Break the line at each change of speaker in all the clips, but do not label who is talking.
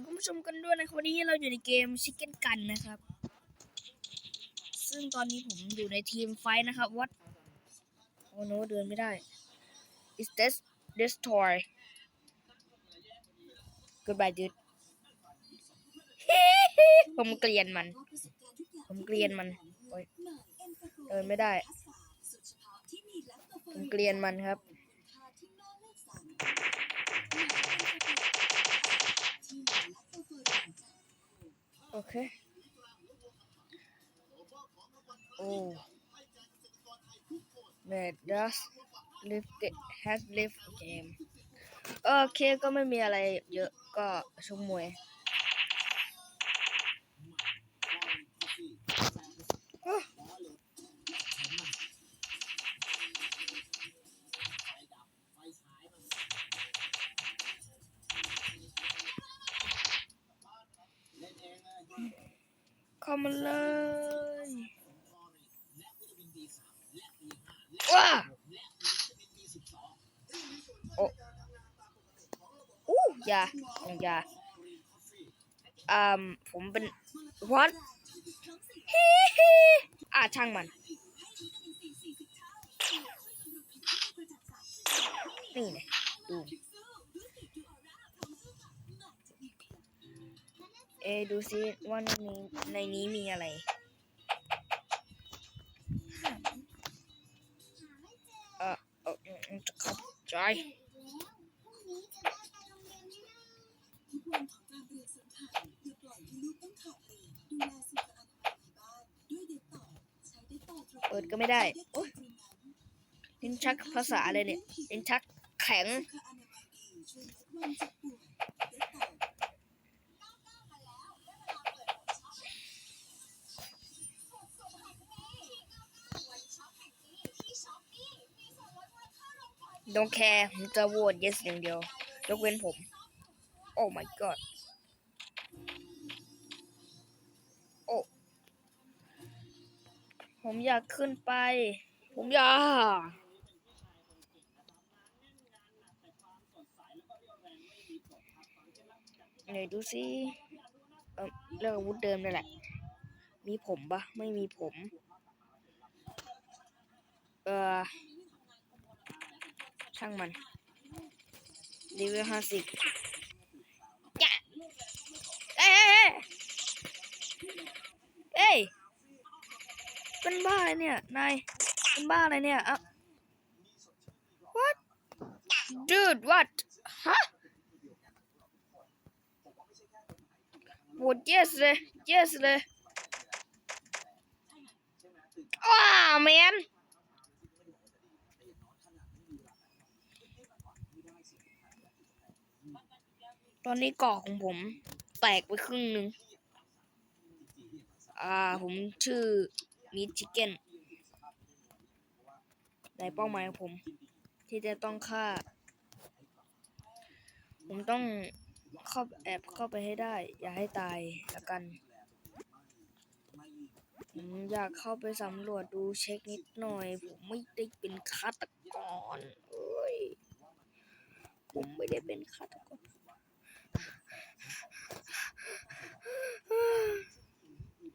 ดีคุณผู้ชมกันด้วยนะครับวันนี้เราอยู่ในเกม Chicken Gun นะครับ ซึ่งตอนนี้ผมอยู่ในทีมไฟนะครับวัดโอ้โนเดินไม่ได้ is this destroy goodbye dude ผมเกลียนมัน ผมเกลียนมันโอ๊ยเดินไม่ได้ ผมเกลียนมันครับ โอเค โอ้ Mad does live the has lived game โอเคก็ไม่มีอะไรเยอะก็ชกมวย งอยาอ่าผมเป็น what ฮิฮิอ่าช่างมัน นี่ไงดูเอดูซิว่าในนี้ในนี้มีอะไรเออเอออืมอืมจะเข้าใจ ก็ไม่ได้โอ๊ยลิ้นชักภาษาอะไรเนี่ยลิ้นชักแข็ง don't care ผมจะโหวต yes อย่างเดียวยกเว้นผม oh my god ผมอยากขึ้นไป ผมอยากไหนดูสิเออเลือกอาวุธเดิมนั่นแหละ มีผมปะไม่มีผม เออช่างมันเลเวลห้าสิบยะเอ้ยเอ้ยเอ้ย เป็นบ้าเนี่ย นาย เป็นบ้าอะไรเนี่ยอะ what dude what ฮะ โหวต yes เลย yes เลยว้าแมนตอนนี้เกาะของผมแตกไปครึ่งหนึ่ง อ่า ผมชื่อ มิชิคเก้นในเป้าหมายของผม ที่จะต้องฆ่า ผมต้องเข้าแอบเข้าไปให้ได้ อย่าให้ตายละกัน ผมอยากเข้าไปสำรวจดูเช็คนิดหน่อย ผมไม่ได้เป็นฆาตกรเอ้ยผมไม่ได้เป็นฆาตกร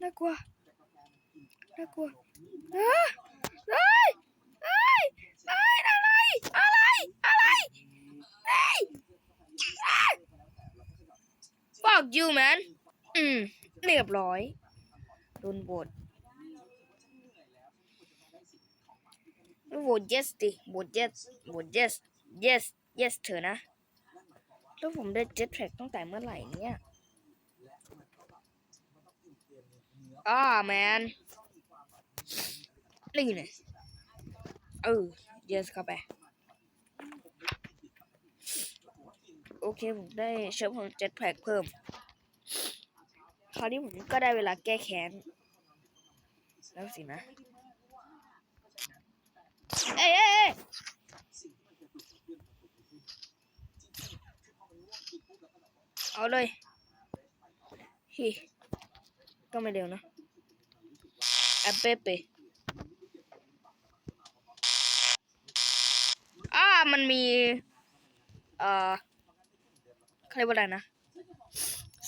น่ากลัว น่ากลัวเฮ้ยเฮ้ยเฮ้ยเฮ้ยอะไร อะไร อะไรเฮ้ย fuck you man อืมเรียบร้อยโดนโหวตไม่โหวต yes ดิโหวต yes โหวต yes yes yes เถอะนะ แล้วผมได้ jetpack ตั้งแต่เมื่อไหร่เนี่ย อ่าแมน นี่เลยเออ yes เข้าไป โอเค ผมได้เชิญของเจ็ตแพ็กเพิ่ม คราวนี้ผมก็ได้เวลาแก้แค้น แล้วสินะ เอ้ยเอ้ยเอาเลยฮิก็ไม่เร็วนะแอปเปเปอ่า มันมี เอ่อเขาเรียกว่าอะไรนะ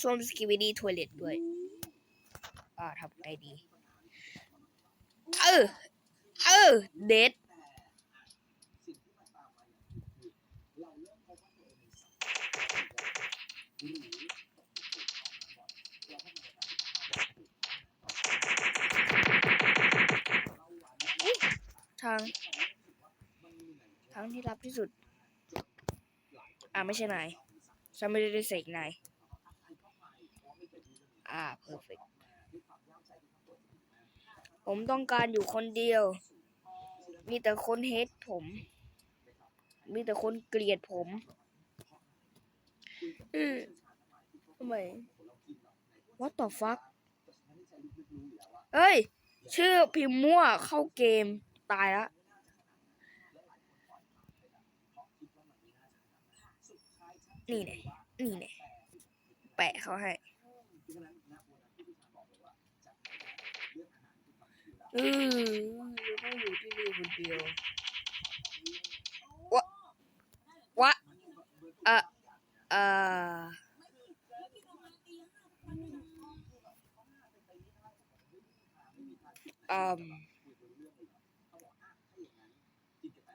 สส้วมสกิวิดี้ทอยเลตด้วย อ่าทำไงดี เออ เออ เด็ดทางางที่ลับที่สุด อ่าไม่ใช่นายฉันไม่ได้เสกนายอ่าเพอร์เฟกผมต้องการอยู่คนเดียว มีแต่คนเฮทผม มีแต่คนเกลียดผมอือทำไม What the fuck เอ้ย ชื่อพิมพ์มั่วเข้าเกมตายละ นี่เนี่ยนี่เนี่ยแปะเขาให้เออต้องอยู่ที่นี่คนเดียววะวะเอ่อเอ่ออืม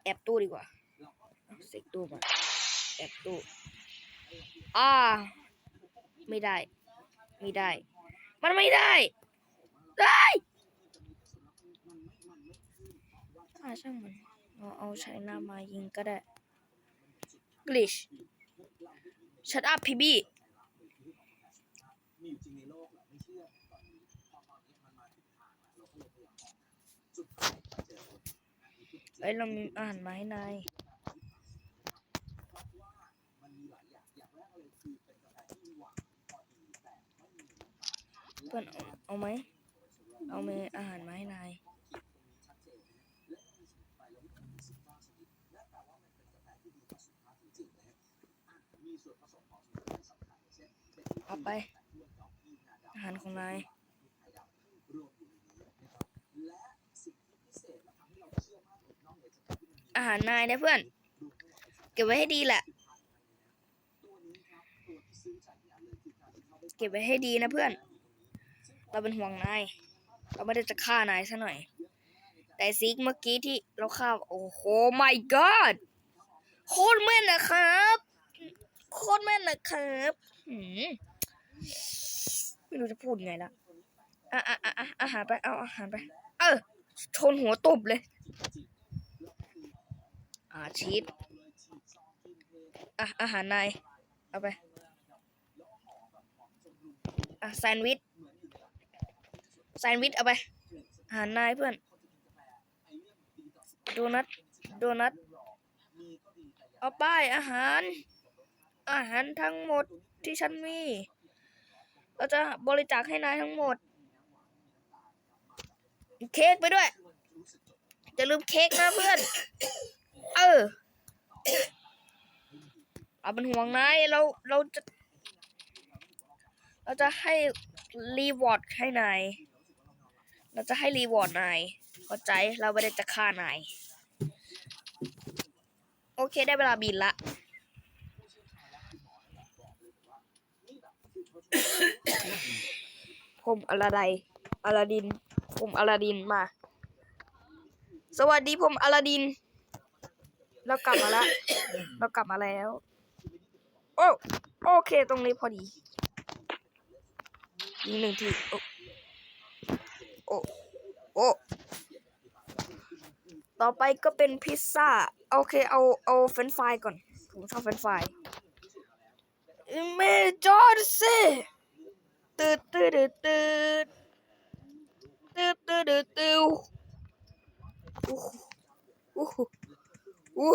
แอบตู้ดีกว่าเสกตู้มาแอบตู้ อ่า ไม่ได้ ไม่ได้ มันไม่ได้ ได้อ่าช่างมันเราเอาใช้หน้ามายิงก็ได้กลิชชัดอัพพีบีเอ้เรามีอาหารมาให้นาย เพื่อนเอาไหม เอาเมอาหารมาให้นาย เอาไป อาหารของนายอาหารนายนะเพื่อน เก็บไว้ให้ดีแหละ เก็บไว้ให้ดีนะเพื่อน เราเป็นห่วงนาย เราไม่ได้จะฆ่านายซะหน่อย แต่ซิกเมื่อกี้ที่เราฆ่า โอ้โห my god โคตรแม่นนะครับ โคตรแม่นนะครับหืมไม่รู้จะพูดไงละอะอะอะอะอาหารไป เอาอาหารไป เออชนหัวตบเลยอ่าชีสอะอาหารนาย เอาไป อะแซนด์วิช แซนด์วิชเอาไปอาหารนายเพื่อน โดนัท โดนัท เอาไปอาหาร อาหารทั้งหมดที่ฉันมี เราจะบริจาคให้นายทั้งหมด เค้กไปด้วย จะลืมเค้กนะเพื่อน เออเอาเป็นห่วงนายเราเราจะ เราจะให้รีวอร์ดให้นาย เราจะให้รีวอร์ดนายเข้าใจเราไม่ได้จะฆ่านายโอเคได้เวลาบินละผมอลาไดอลาดิน ผมอลาดินมา สวัสดีผมอลาดิน เรากลับมาแล้วเรากลับมาแล้ว โอ้โอเคตรงนี้พอดีอีกหนึ่งที โอ้โอ้ต่อไปก็เป็นพิซซ่า โอเค เอา เอาเฟนฟรายก่อน ผมชอบเฟนฟรายเมจอร์ซีตืดตืดตืดตืดตืดตืดตืดอู้อู้อู้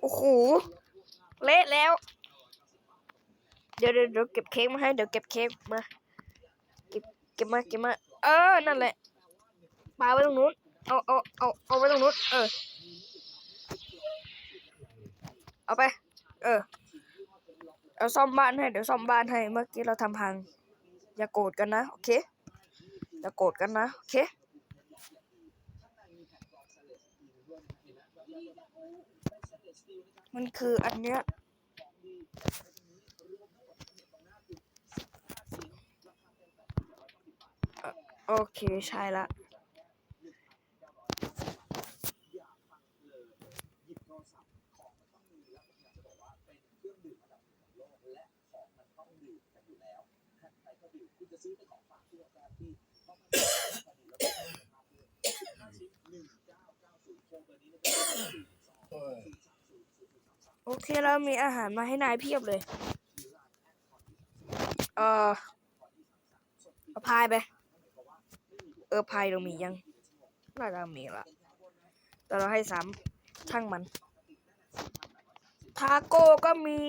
โอ้โห เละแล้วเดี๋ยวเดี๋ยวเดี๋ยวเก็บเค้กมาให้เดี๋ยวเก็บเค้กมา เก็บเก็บมาเก็บมา เออ นั่นแหละปาไว้ตรงนู้น เอาเอาเอาเอาไว้ตรงนู้น เออ เอาไป เออ เอาซ่อมบ้านให้ เดี๋ยวซ่อมบ้านให้ เมื่อกี้เราทำพัง อย่าโกรธกันนะ โอเค อย่าโกรธกันนะ โอเค มันคืออันเนี้ยเอ่อโอเคใช่ละ โอเคแล้วมีอาหารมาให้นายเพียบเลย เออเอาพายไป เออพายเรามียังน่าจะมีละ แต่เราให้สามช่างมัน ทาโก้ก็มี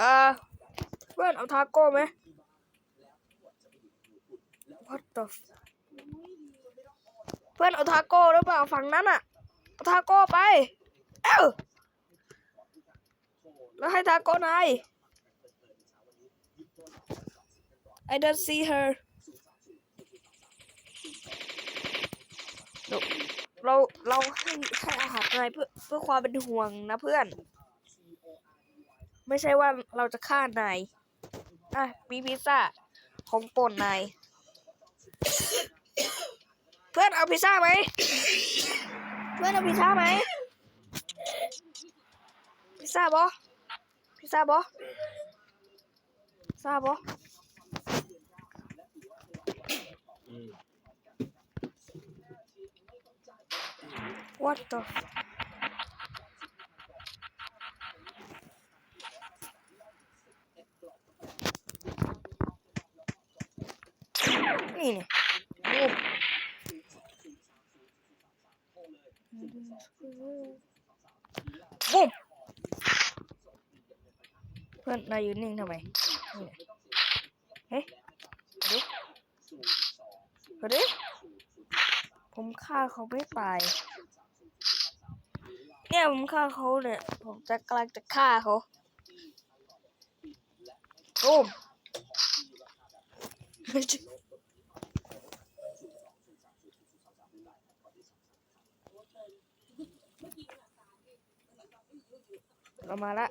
ออเพื่อนเอาทาโก้ไหม What the เพื่อนเอาทาโก้หรือเปล่าฝั่งนั้นอะเอาทาโก้ไป เอ้าแล้วให้ทาโก้นาย I don't see her เราเราเราให้ให้อาหารนายเพื่อเพื่อความเป็นห่วงนะเพื่อน ไม่ใช่ว่าเราจะฆ่านาย อะมีพิซซ่าของโปรดนาย เพื่อนเอาพิซซ่าไหม เพื่อนเอาพิซซ่าไหม พิซซ่าบอพิซซ่าบอพิซซ่าบอ What the นี่เนี่ยบุ้มเพื่อนนายยืนนิ่งทำไมนี่เนี่ยเฮ้ยมาดูมาดูผมฆ่าเขาไม่ตาย เนี่ยผมฆ่าเขาเนี่ย ผมจะกำลังจะฆ่าเขาบุ้ม เรามาละ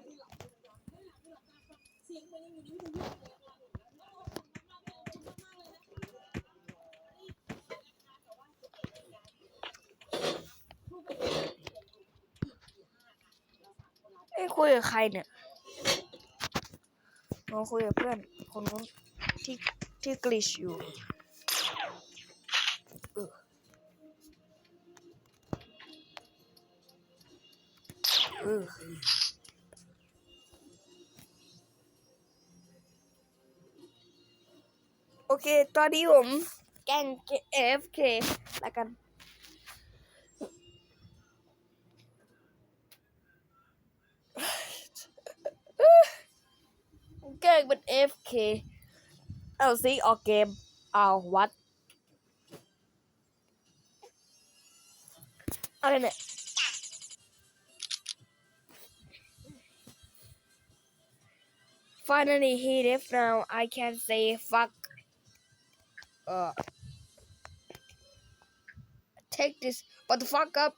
เอ้ยคุยกับใครเนี่ยลองคุยกับเพื่อน คนนู้นที่ที่กลิชอยู่เออ เอเค ตอนนี้ผมแกล้ง AFK ล้วกัน แกงเป็น AFK เอาซิออกเกม เอาวัด อะไรเนี่ย Finally he left now. I can say fuck. Uh. Take this. What the fuck up?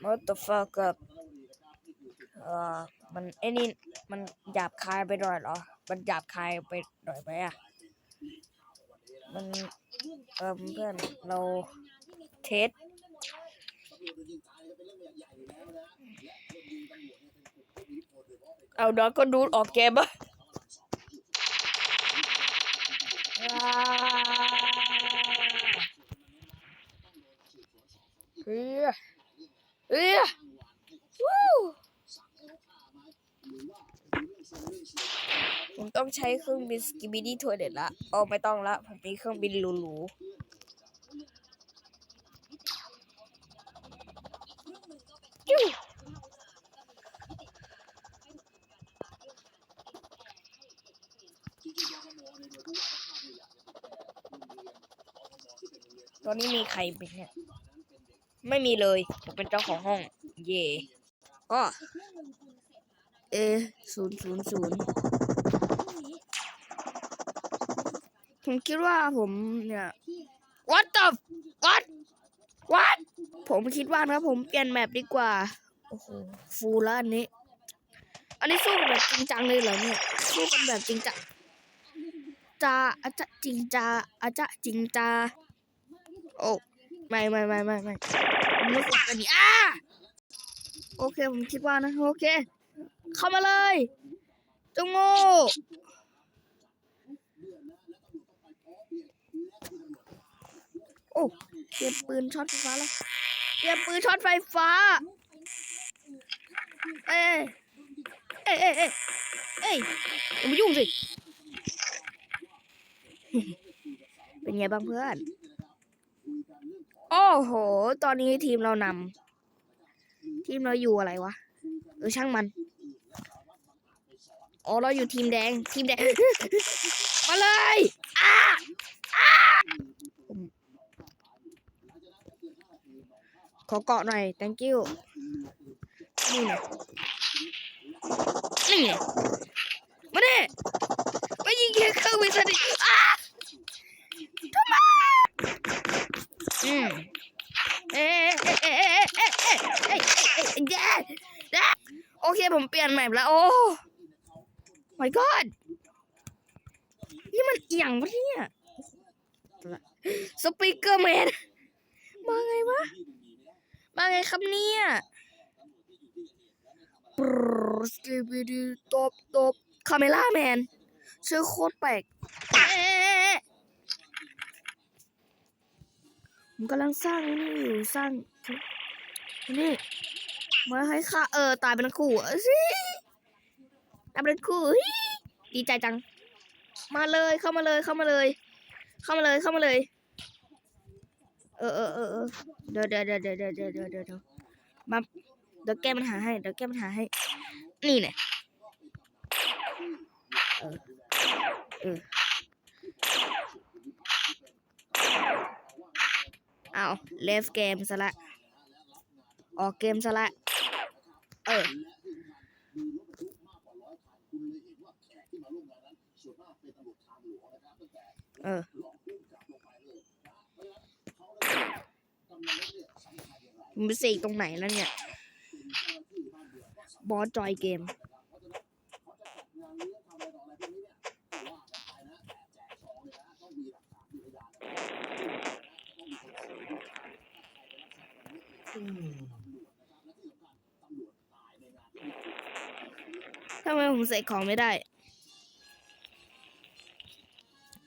What the fuck up? เอ่อมันไอ้นี่มันหยาบคายไปหน่อยเหรอ มันหยาบคายไปหน่อยไหมอะมันเออเพื่อนเราเทส เอาน้องก็ดูดออกเกมอะว้าเฮ้ยเฮ้ยวู้ผมต้องใช้เครื่องบินสกิบิดี้ทัวร์เด็ดละโอ้ไม่ต้องละ ผมมีเครื่องบินหรูๆจิ้ว ตอนนี้มีใค รเป็นเนี่ยไม่มีเลยผมเป็นเจ้าของห้อง เย่ก็เอศูนย์ศูนย์ศูนย์ผมคิดว่าผมเนี่ย what the what what ผมคิดว่านะผมเปลี่ยนแมปดีกว่า โอ้โห ฟูลแล้วอันนี้ อันนี้สู้กันแบบจริงจังเลยเหรอเนี่ย สู้กันแบบจริงจังจาอาจจะจริงจาอาจจะจริงจา โอ้ ไม่ไม่ไม่ไม่ไม่ไม่กดกันนี่อ้าโอเคผมคิดว่านะโอเค เข้ามาเลยจงโง่โอ้เตรียมปืนช็อตไฟฟ้าแล้วเตรียมปืนช็อตไฟฟ้า เอ้ยเอ้ยเอ้ยเอ้ยเอ้ยอย่ามายุ่งสิ เป็นไงบ้างเพื่อน โอ้โห ตอนนี้ทีมเรานำทีมเราอยู่อะไรวะเออช่างมันอ๋อเราอยู่ทีมแดง ทีมแดง มาเลยอ้าอ้าขอเกาะหน่อย thank you นี่ไงนี่ไงมาดิมายิงแค่เครื่องวิสัยอ้าทำไม อืมเอ๊ะเอ๊ะเอ๊ะเอ๊ะเอ๊ะเอ๊ะเอ๊ะเอ๊ะโอเคผมเปลี่ยนใหม่แล้วโอ้ my god นี่มันเอียงวะเนี่ยสปีกเกอร์แมนมาไงวะ มาไงครับเนี่ยปรสกิบิดีตบตบคาเมล่าแมนชื่อโคตรแปลก ผมกำลังสร้างนี่อยู่สร้างนี่มาให้ข้าเออตายเป็นคู่สิตายเป็นคู่ดีใจจัง มาเลยเข้ามาเลยเข้ามาเลย เข้ามาเลยเข้ามาเลย เออเออเออเดี๋ยวเดี๋ยวเดี๋ยวเดี๋ยวเดี๋ยวเดี๋ยวเดี๋ยวมาเดี๋ยวแก้ปัญหาให้เดี๋ยวแก้ปัญหาให้ นี่แหละเออเออ เอาเลฟเกมซะละ ออกเกมซะละ เออเออมันไปเสกตรงไหนแล้วเนี่ย บอสจอยเกม ทำไมผมใส่ของไม่ได้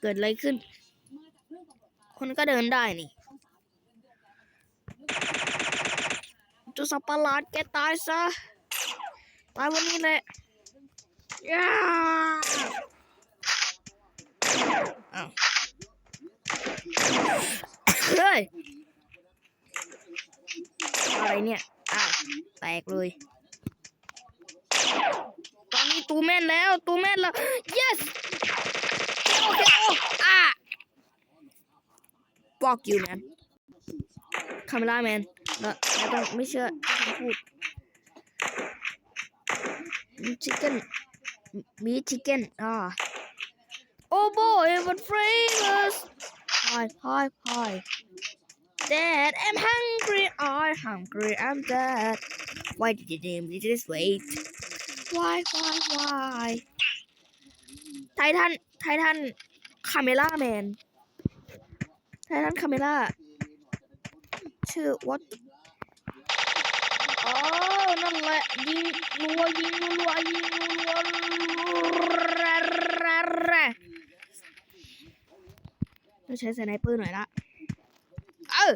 เกิดอะไรขึ้น คนก็เดินได้นี่จุสับประหลาดแกตายซะ ตายวันนี้แหละย่าอ้าวเฮ้ย อะไร เนี่ย อ้าว แตกเลย ตอนนี้ตูแม่นแล้ว ตูแม่นแล้ว yes โอเคโออะบอกอยู่แมนคาเมล่าแมนแล้วไม่ต้องไม่เชื่อที่พูดมีชิคเก้นมีชิคเก้นอ่า oh boy what flavors hi hi hi dead. I'm hungry I'm hungry I'm dead why did you name me this way why why why ไททันไททันคาเมล่าแมนไททันคาเมล่าชื่อ what อ๋อนั่นแหละยิงรัวยิงรัวยิงรัวต้องใช้สไนเปอร์หน่อยละ ออ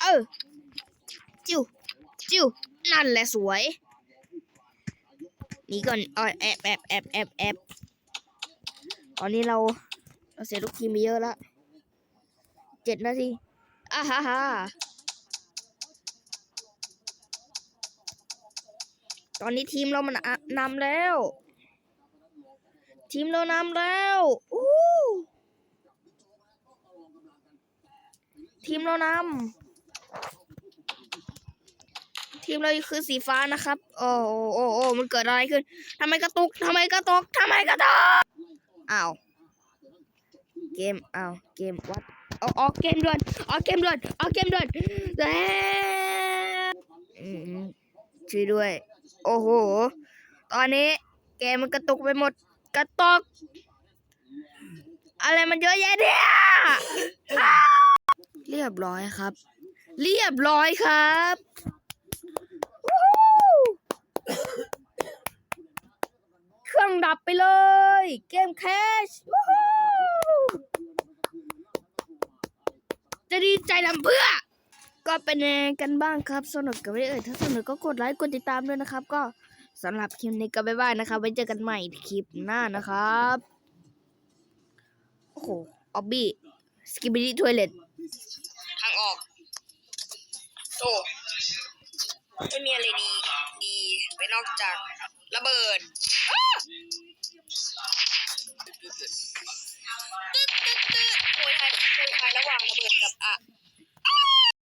เออ จิ้ว จิ้ว นั่นแหละสวย นี่ก่อนเออแอบแอบแอบแอบแอบตอนนี้เราเราเสียลูกทีมไปเยอะแล้วเจ็ดนาทีอ่าฮ่าฮ่าตอนนี้ทีมเรามันนำแล้ว ทีมเรานำแล้วอู้ ทีมเรานำทีมเราคือสีฟ้านะครับ โอ้โอ้โอ้มันเกิดอะไรขึ้นทำไมกระตุกทำไมกระตุกทำไมกระตุกอ้าวเกมอ้าวเกมวัดเอาออกเกมด่วนออกเกมด่วนออกเกมด่วนแล้วอืมช่วยด้วย โอ้โห ตอนนี้เกมมันกระตุกไปหมด กระตุกอะไรมันเยอะแยะเนี่ยว เรียบร้อยครับ เรียบร้อยครับวู้ฮู้เครื่องดับไปเลย เกมแคชวู้ฮู้จะดีใจลำเพื่อ ก็เป็นยังไงกันบ้างครับสนุกกันไหมเอ่ยถ้าสนุกก็กดไลค์กดติดตามด้วยนะครับ ก็สำหรับคลิปนี้ก็บ๊ายบายนะครับไว้เจอกันใหม่คลิปหน้านะครับ โอ้โหออบบี้สกิบิดี้ทอยเล็ต ทางออก โอ้ไม่มีอะไรดีดีไปนอกจากระเบิดตึ๊ดตึ๊ดตึ๊ดโวยไทยโวยไทยระหว่างระเบิดกับอะ